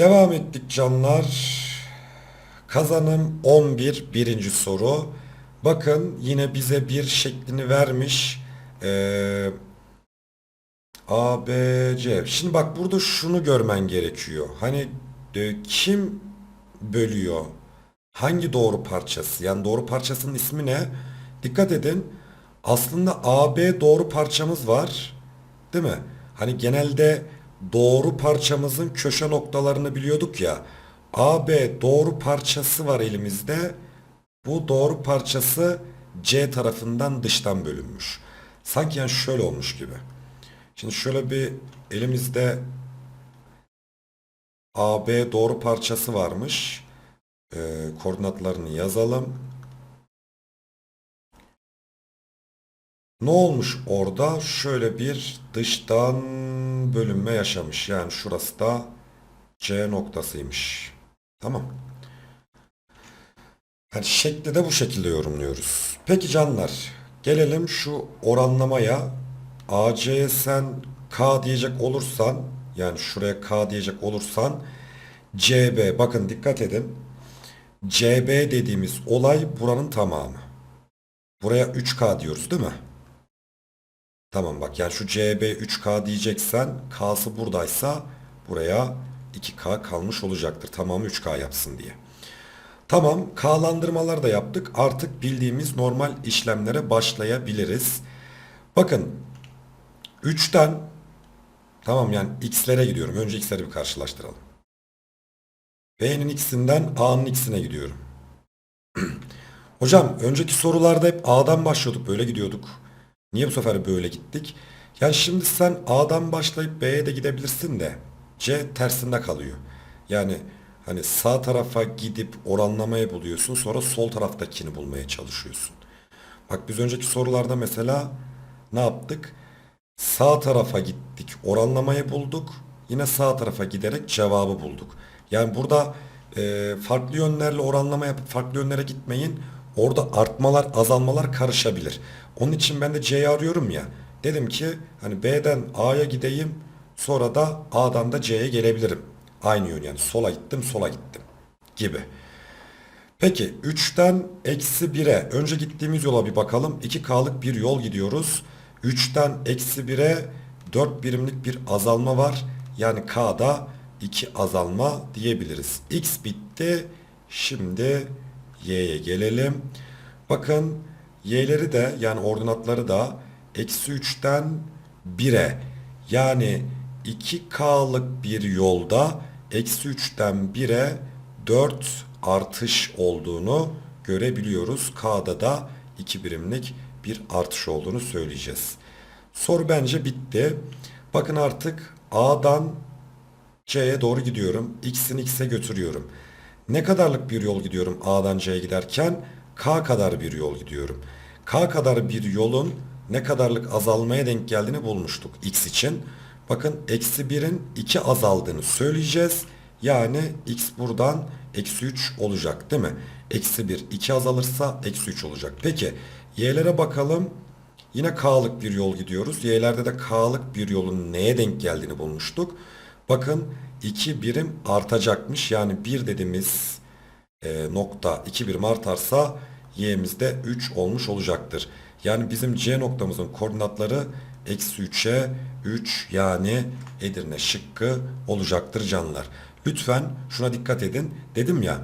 Devam ettik canlar. Kazanım 11 birinci soru. Bakın yine bize bir şeklini vermiş. Ee, A, B, C. Şimdi bak burada şunu görmen gerekiyor. Hani e, kim bölüyor? Hangi doğru parçası? Yani doğru parçasının ismi ne? Dikkat edin. Aslında A, B doğru parçamız var. Değil mi? Hani genelde doğru parçamızın köşe noktalarını biliyorduk ya. AB doğru parçası var elimizde. Bu doğru parçası C tarafından dıştan bölünmüş. Sanki yani şöyle olmuş gibi. Şimdi şöyle bir elimizde AB doğru parçası varmış. Ee, koordinatlarını yazalım. Ne olmuş orada? Şöyle bir dıştan bölünme yaşamış. Yani şurası da C noktasıymış. Tamam. Yani şekli de bu şekilde yorumluyoruz. Peki canlar, gelelim şu oranlamaya. AC'ye sen K diyecek olursan, yani şuraya K diyecek olursan CB, bakın dikkat edin. CB dediğimiz olay buranın tamamı. Buraya 3K diyoruz değil mi? Tamam bak yani şu CB 3K diyeceksen K'sı buradaysa buraya 2K kalmış olacaktır. Tamamı 3K yapsın diye. Tamam K'landırmalar da yaptık. Artık bildiğimiz normal işlemlere başlayabiliriz. Bakın 3'ten tamam yani x'lere gidiyorum. Önce x'leri bir karşılaştıralım. B'nin x'inden A'nın x'ine gidiyorum. Hocam önceki sorularda hep A'dan başlıyorduk böyle gidiyorduk. Niye bu sefer böyle gittik? Yani şimdi sen A'dan başlayıp B'ye de gidebilirsin de C tersinde kalıyor. Yani hani sağ tarafa gidip oranlamayı buluyorsun sonra sol taraftakini bulmaya çalışıyorsun. Bak biz önceki sorularda mesela ne yaptık? Sağ tarafa gittik oranlamayı bulduk. Yine sağ tarafa giderek cevabı bulduk. Yani burada e, farklı yönlerle oranlama yapıp farklı yönlere gitmeyin. Orada artmalar azalmalar karışabilir. Onun için ben de C'yi arıyorum ya. Dedim ki hani B'den A'ya gideyim sonra da A'dan da C'ye gelebilirim. Aynı yön yani sola gittim sola gittim gibi. Peki 3'ten eksi 1'e önce gittiğimiz yola bir bakalım. 2K'lık bir yol gidiyoruz. 3'ten eksi 1'e 4 birimlik bir azalma var. Yani K'da 2 azalma diyebiliriz. X bitti. Şimdi Y'ye gelelim. Bakın Y'leri de yani ordinatları da eksi 3'ten 1'e yani 2K'lık bir yolda eksi 3'ten 1'e 4 artış olduğunu görebiliyoruz. K'da da 2 birimlik bir artış olduğunu söyleyeceğiz. Soru bence bitti. Bakın artık A'dan C'ye doğru gidiyorum. X'in X'e götürüyorum. Ne kadarlık bir yol gidiyorum A'dan C'ye giderken? K kadar bir yol gidiyorum. K kadar bir yolun ne kadarlık azalmaya denk geldiğini bulmuştuk X için. Bakın eksi 1'in 2 azaldığını söyleyeceğiz. Yani X buradan eksi 3 olacak değil mi? Eksi 1 2 azalırsa eksi 3 olacak. Peki Y'lere bakalım. Yine K'lık bir yol gidiyoruz. Y'lerde de K'lık bir yolun neye denk geldiğini bulmuştuk. Bakın 2 birim artacakmış. Yani 1 dediğimiz e, nokta 2 birim artarsa y'mizde 3 olmuş olacaktır. Yani bizim c noktamızın koordinatları eksi 3'e 3 yani Edirne şıkkı olacaktır canlar. Lütfen şuna dikkat edin. Dedim ya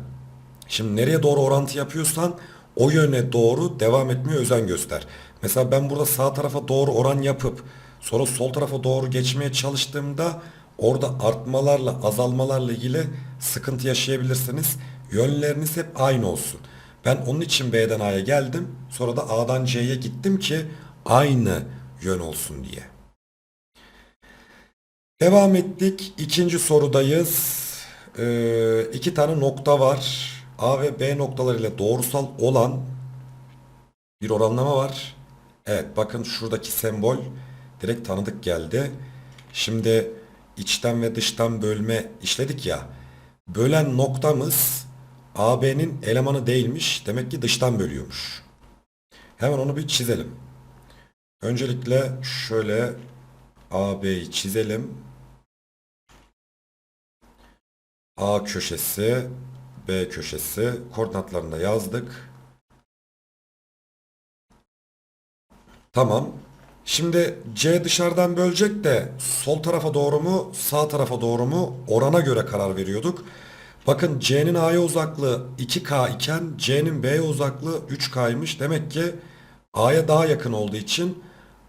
şimdi nereye doğru orantı yapıyorsan o yöne doğru devam etmeye özen göster. Mesela ben burada sağ tarafa doğru oran yapıp sonra sol tarafa doğru geçmeye çalıştığımda orada artmalarla azalmalarla ilgili sıkıntı yaşayabilirsiniz. Yönleriniz hep aynı olsun. Ben onun için B'den A'ya geldim. Sonra da A'dan C'ye gittim ki aynı yön olsun diye. Devam ettik. İkinci sorudayız. Ee, iki tane nokta var. A ve B noktalarıyla doğrusal olan bir oranlama var. Evet bakın şuradaki sembol direkt tanıdık geldi. Şimdi içten ve dıştan bölme işledik ya. Bölen noktamız AB'nin elemanı değilmiş. Demek ki dıştan bölüyormuş. Hemen onu bir çizelim. Öncelikle şöyle AB'yi çizelim. A köşesi, B köşesi koordinatlarını da yazdık. Tamam. Şimdi C dışarıdan bölecek de sol tarafa doğru mu sağ tarafa doğru mu orana göre karar veriyorduk. Bakın C'nin A'ya uzaklığı 2K iken C'nin B'ye uzaklığı 3K'ymış. Demek ki A'ya daha yakın olduğu için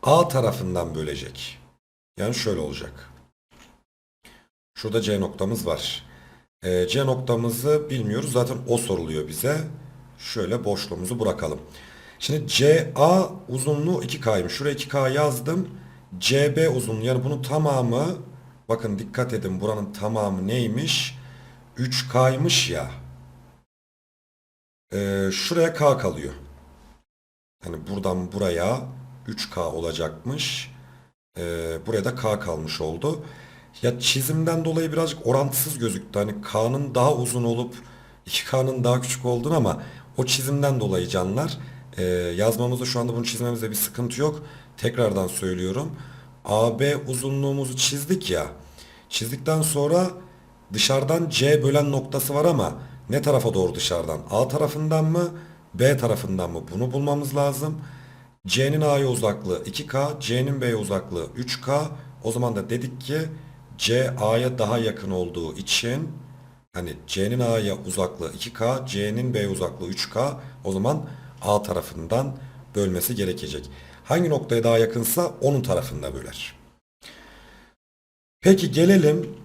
A tarafından bölecek. Yani şöyle olacak. Şurada C noktamız var. Ee, C noktamızı bilmiyoruz. Zaten o soruluyor bize. Şöyle boşluğumuzu bırakalım. Şimdi CA uzunluğu 2K'ymış. Şuraya 2K yazdım. CB uzunluğu yani bunun tamamı bakın dikkat edin buranın tamamı neymiş? 3K'ymış ya. Ee, şuraya K kalıyor. Yani buradan buraya 3K olacakmış. Ee, buraya da K kalmış oldu. Ya çizimden dolayı birazcık orantısız gözüktü. Hani K'nın daha uzun olup 2K'nın daha küçük olduğunu ama o çizimden dolayı canlar e, yazmamızda şu anda bunu çizmemizde bir sıkıntı yok. Tekrardan söylüyorum. AB uzunluğumuzu çizdik ya. Çizdikten sonra dışarıdan C bölen noktası var ama ne tarafa doğru dışarıdan? A tarafından mı? B tarafından mı? Bunu bulmamız lazım. C'nin A'ya uzaklığı 2K, C'nin B'ye uzaklığı 3K. O zaman da dedik ki C A'ya daha yakın olduğu için hani C'nin A'ya uzaklığı 2K, C'nin B'ye uzaklığı 3K. O zaman A tarafından bölmesi gerekecek. Hangi noktaya daha yakınsa onun tarafında böler. Peki gelelim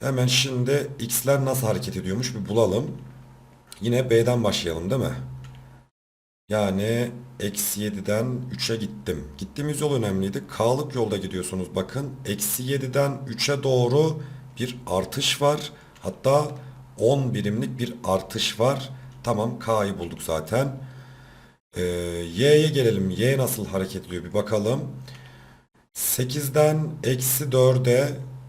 hemen şimdi x'ler nasıl hareket ediyormuş bir bulalım. Yine B'den başlayalım değil mi? Yani eksi 7'den 3'e gittim. Gittiğimiz yol önemliydi. K'lık yolda gidiyorsunuz bakın. Eksi 7'den 3'e doğru bir artış var. Hatta 10 birimlik bir artış var. Tamam K'yı bulduk zaten. Ee, Y'ye gelelim. Y nasıl hareket ediyor bir bakalım. 8'den eksi 4'e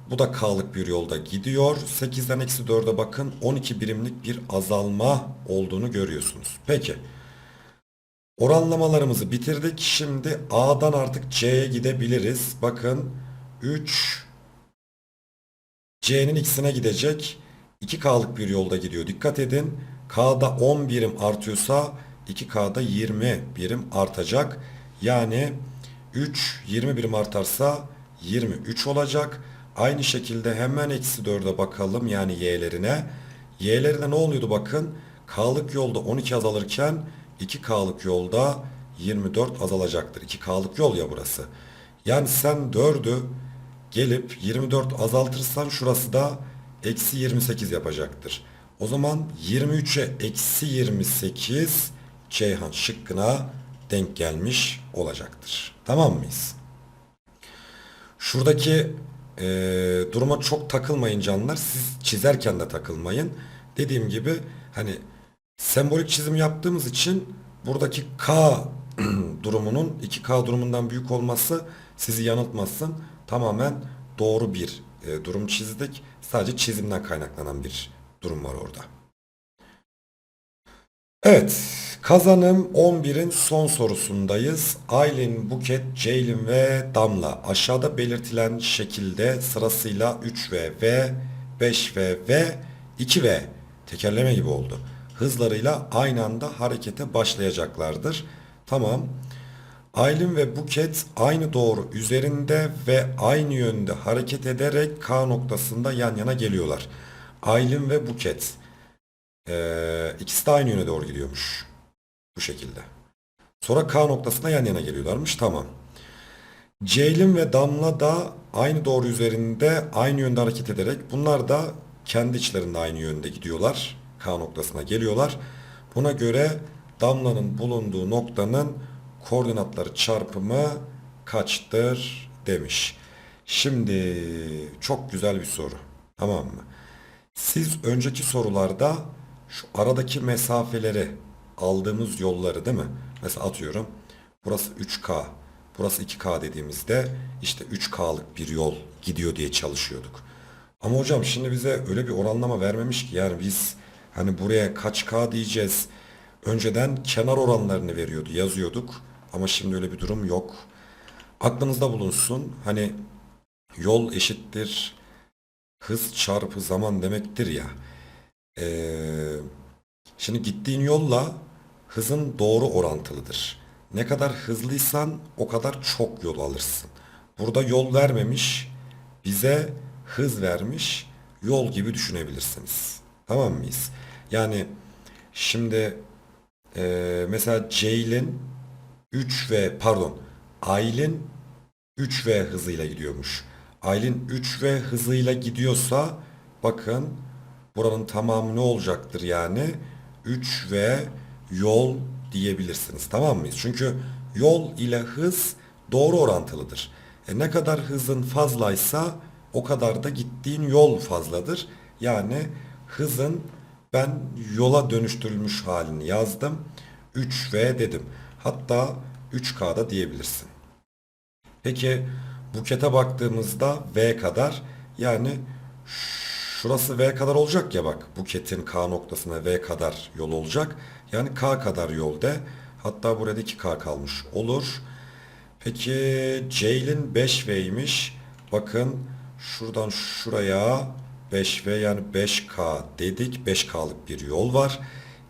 bu da K'lık bir yolda gidiyor. 8'den eksi 4'e bakın 12 birimlik bir azalma olduğunu görüyorsunuz. Peki. Oranlamalarımızı bitirdik. Şimdi A'dan artık C'ye gidebiliriz. Bakın 3 C'nin x'ine gidecek. 2K'lık bir yolda gidiyor. Dikkat edin. K'da 10 birim artıyorsa 2K'da 20 birim artacak. Yani 3 20 birim artarsa 23 olacak. Aynı şekilde hemen eksi 4'e bakalım yani y'lerine. Y'lerine ne oluyordu bakın. K'lık yolda 12 azalırken 2K'lık yolda 24 azalacaktır. 2K'lık yol ya burası. Yani sen 4'ü gelip 24 azaltırsan şurası da eksi 28 yapacaktır. O zaman 23'e eksi 28 Ceyhan şıkkına denk gelmiş olacaktır. Tamam mıyız? Şuradaki e, duruma çok takılmayın canlar. Siz çizerken de takılmayın. Dediğim gibi hani sembolik çizim yaptığımız için buradaki K durumunun 2K durumundan büyük olması sizi yanıltmasın. Tamamen doğru bir e, durum çizdik. Sadece çizimden kaynaklanan bir durum var orada. Evet, kazanım 11'in son sorusundayız. Aylin, Buket, Ceylin ve Damla aşağıda belirtilen şekilde sırasıyla 3V, V, 5V, V, 2V tekerleme gibi oldu. Hızlarıyla aynı anda harekete başlayacaklardır. Tamam. Aylin ve Buket aynı doğru üzerinde ve aynı yönde hareket ederek K noktasında yan yana geliyorlar. Aylin ve Buket. Ee, ikisi de aynı yöne doğru gidiyormuş. Bu şekilde. Sonra K noktasına yan yana geliyorlarmış. Tamam. Ceylin ve Damla da aynı doğru üzerinde aynı yönde hareket ederek bunlar da kendi içlerinde aynı yönde gidiyorlar. K noktasına geliyorlar. Buna göre Damla'nın bulunduğu noktanın koordinatları çarpımı kaçtır demiş. Şimdi çok güzel bir soru. Tamam mı? Siz önceki sorularda şu aradaki mesafeleri aldığımız yolları değil mi? Mesela atıyorum burası 3K, burası 2K dediğimizde işte 3K'lık bir yol gidiyor diye çalışıyorduk. Ama hocam şimdi bize öyle bir oranlama vermemiş ki yani biz hani buraya kaç K diyeceğiz. Önceden kenar oranlarını veriyordu, yazıyorduk. Ama şimdi öyle bir durum yok. Aklınızda bulunsun. Hani yol eşittir hız çarpı zaman demektir ya. Ee, şimdi gittiğin yolla hızın doğru orantılıdır. Ne kadar hızlıysan o kadar çok yol alırsın. Burada yol vermemiş, bize hız vermiş, yol gibi düşünebilirsiniz. Tamam mıyız? Yani şimdi ee, mesela Ceylin 3V pardon Aylin 3V hızıyla gidiyormuş. Aylin 3V hızıyla gidiyorsa bakın buranın tamamı ne olacaktır yani? 3V yol diyebilirsiniz. Tamam mıyız? Çünkü yol ile hız doğru orantılıdır. E ne kadar hızın fazlaysa o kadar da gittiğin yol fazladır. Yani hızın ben yola dönüştürülmüş halini yazdım. 3V dedim. Hatta 3K'da diyebilirsin. Peki bukete baktığımızda V kadar yani şurası V kadar olacak ya bak buketin K noktasına V kadar yol olacak. Yani K kadar yol de hatta burada 2K kalmış olur. Peki Ceylin 5V'ymiş. Bakın şuradan şuraya 5V yani 5K dedik. 5K'lık bir yol var.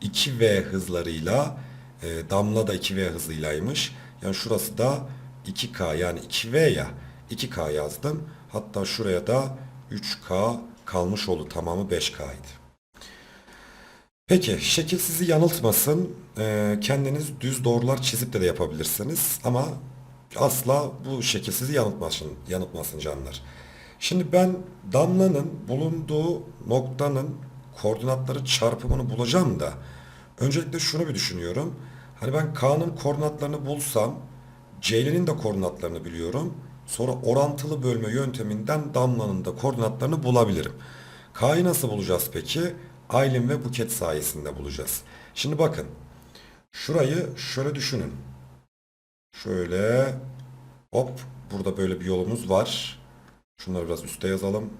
2V hızlarıyla e, Damla da 2V hızıylaymış. Yani şurası da 2K yani 2V ya 2K yazdım. Hatta şuraya da 3K kalmış oldu. Tamamı 5K'ydı. Peki şekil sizi yanıltmasın. Ee, kendiniz düz doğrular çizip de de yapabilirsiniz. Ama asla bu şekil sizi yanıltmasın, yanıltmasın canlar. Şimdi ben damlanın bulunduğu noktanın koordinatları çarpımını bulacağım da öncelikle şunu bir düşünüyorum. Hani ben K'nın koordinatlarını bulsam C'nin de koordinatlarını biliyorum. Sonra orantılı bölme yönteminden damlanın da koordinatlarını bulabilirim. K'yı nasıl bulacağız peki? Aylin ve Buket sayesinde bulacağız. Şimdi bakın. Şurayı şöyle düşünün. Şöyle hop burada böyle bir yolumuz var. Şunları biraz üste yazalım.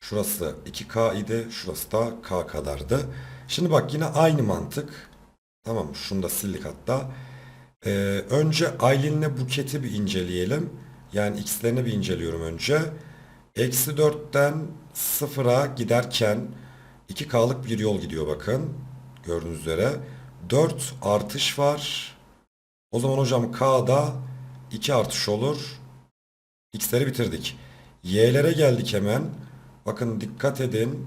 Şurası 2K idi. Şurası da K kadardı. Şimdi bak yine aynı mantık. Tamam şunu da sildik hatta. Ee, önce Aylin'le Buket'i bir inceleyelim. Yani x'lerini bir inceliyorum önce. Eksi 4'ten 0'a giderken 2K'lık bir yol gidiyor bakın. Gördüğünüz üzere. 4 artış var. O zaman hocam K'da 2 artış olur. X'leri bitirdik. Y'lere geldik hemen. Bakın dikkat edin.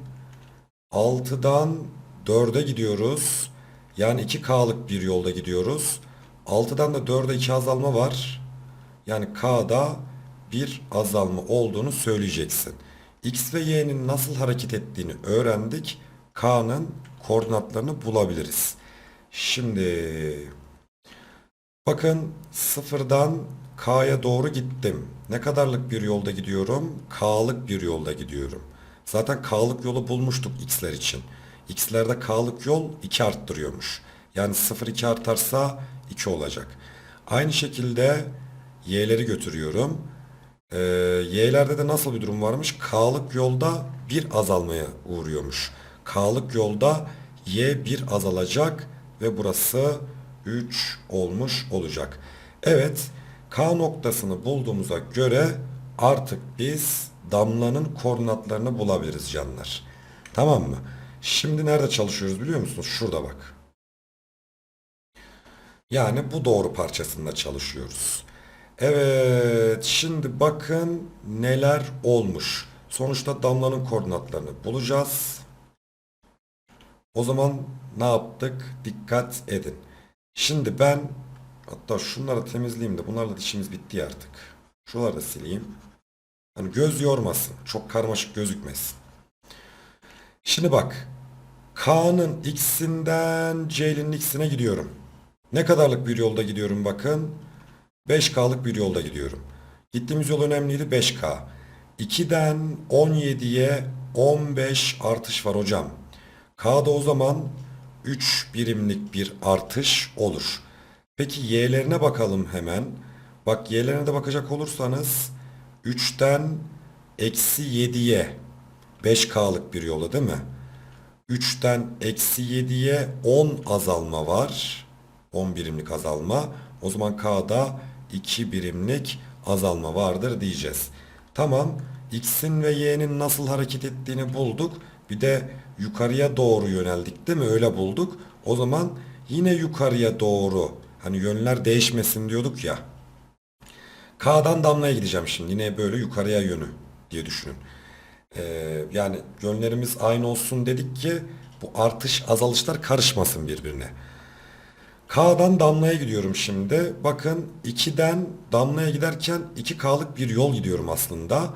6'dan 4'e gidiyoruz. Yani 2K'lık bir yolda gidiyoruz. 6'dan da 4'e 2 azalma var. Yani K'da bir azalma olduğunu söyleyeceksin. X ve Y'nin nasıl hareket ettiğini öğrendik. K'nın koordinatlarını bulabiliriz. Şimdi bakın sıfırdan K'ya doğru gittim. Ne kadarlık bir yolda gidiyorum? K'lık bir yolda gidiyorum. Zaten K'lık yolu bulmuştuk X'ler için. X'lerde K'lık yol 2 arttırıyormuş. Yani 0 2 artarsa 2 olacak. Aynı şekilde Y'leri götürüyorum. Ee, Y'lerde de nasıl bir durum varmış? K'lık yolda bir azalmaya uğruyormuş. K'lık yolda Y bir azalacak ve burası 3 olmuş olacak. Evet, K noktasını bulduğumuza göre artık biz damlanın koordinatlarını bulabiliriz canlar. Tamam mı? Şimdi nerede çalışıyoruz biliyor musunuz? Şurada bak. Yani bu doğru parçasında çalışıyoruz. Evet, şimdi bakın neler olmuş. Sonuçta damlanın koordinatlarını bulacağız. O zaman ne yaptık? Dikkat edin. Şimdi ben hatta şunları temizleyeyim de bunlarla işimiz bitti artık. Şuraları da sileyim. Hani göz yormasın. Çok karmaşık gözükmesin. Şimdi bak. K'nın x'inden C'nin x'ine gidiyorum. Ne kadarlık bir yolda gidiyorum bakın. 5K'lık bir yolda gidiyorum. Gittiğimiz yol önemliydi 5K. 2'den 17'ye 15 artış var hocam. K'da o zaman 3 birimlik bir artış olur. Peki y'lerine bakalım hemen. Bak y'lerine de bakacak olursanız 3'ten eksi 7'ye 5K'lık bir yolda değil mi? 3'ten eksi 7'ye 10 azalma var. 10 birimlik azalma. O zaman K'da 2 birimlik azalma vardır diyeceğiz. Tamam x'in ve y'nin nasıl hareket ettiğini bulduk. Bir de yukarıya doğru yöneldik değil mi? Öyle bulduk. O zaman yine yukarıya doğru hani yönler değişmesin diyorduk ya. K'dan damlaya gideceğim şimdi. Yine böyle yukarıya yönü diye düşünün. Ee, yani yönlerimiz aynı olsun dedik ki bu artış azalışlar karışmasın birbirine. K'dan damlaya gidiyorum şimdi. Bakın 2'den damlaya giderken 2K'lık bir yol gidiyorum aslında.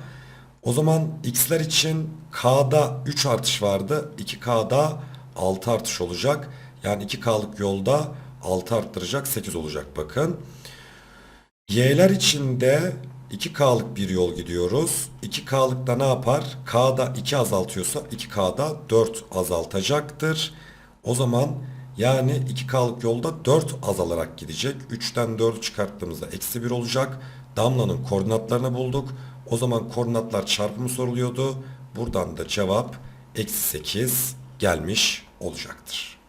O zaman X'ler için K'da 3 artış vardı. 2K'da 6 artış olacak. Yani 2K'lık yolda 6 arttıracak 8 olacak bakın. Y'ler için de 2K'lık bir yol gidiyoruz. 2K'lıkta ne yapar? K'da 2 azaltıyorsa 2K'da 4 azaltacaktır. O zaman yani 2K'lık yolda 4 azalarak gidecek. 3'ten 4'ü çıkarttığımızda eksi 1 olacak. Damlanın koordinatlarını bulduk. O zaman koordinatlar çarpımı soruluyordu. Buradan da cevap eksi 8 gelmiş olacaktır.